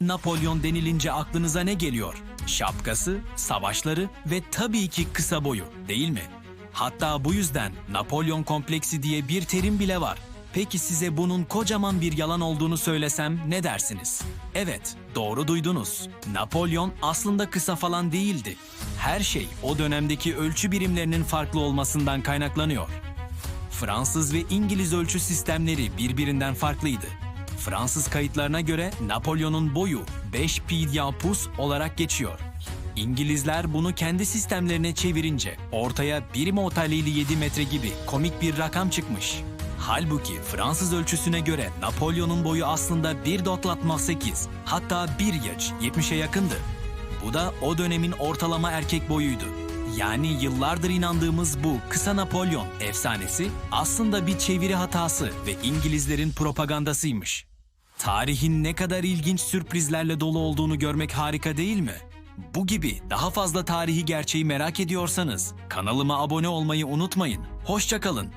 Napolyon denilince aklınıza ne geliyor? Şapkası, savaşları ve tabii ki kısa boyu, değil mi? Hatta bu yüzden Napolyon kompleksi diye bir terim bile var. Peki size bunun kocaman bir yalan olduğunu söylesem ne dersiniz? Evet, doğru duydunuz. Napolyon aslında kısa falan değildi. Her şey o dönemdeki ölçü birimlerinin farklı olmasından kaynaklanıyor. Fransız ve İngiliz ölçü sistemleri birbirinden farklıydı. Fransız kayıtlarına göre Napolyon'un boyu 5 pi diapus olarak geçiyor. İngilizler bunu kendi sistemlerine çevirince ortaya 1 motalili 7 metre gibi komik bir rakam çıkmış. Halbuki Fransız ölçüsüne göre Napolyon'un boyu aslında 1.68 hatta 1 yaş 70'e yakındı. Bu da o dönemin ortalama erkek boyuydu. Yani yıllardır inandığımız bu kısa Napolyon efsanesi aslında bir çeviri hatası ve İngilizlerin propagandasıymış. Tarihin ne kadar ilginç sürprizlerle dolu olduğunu görmek harika değil mi? Bu gibi daha fazla tarihi gerçeği merak ediyorsanız kanalıma abone olmayı unutmayın. Hoşçakalın.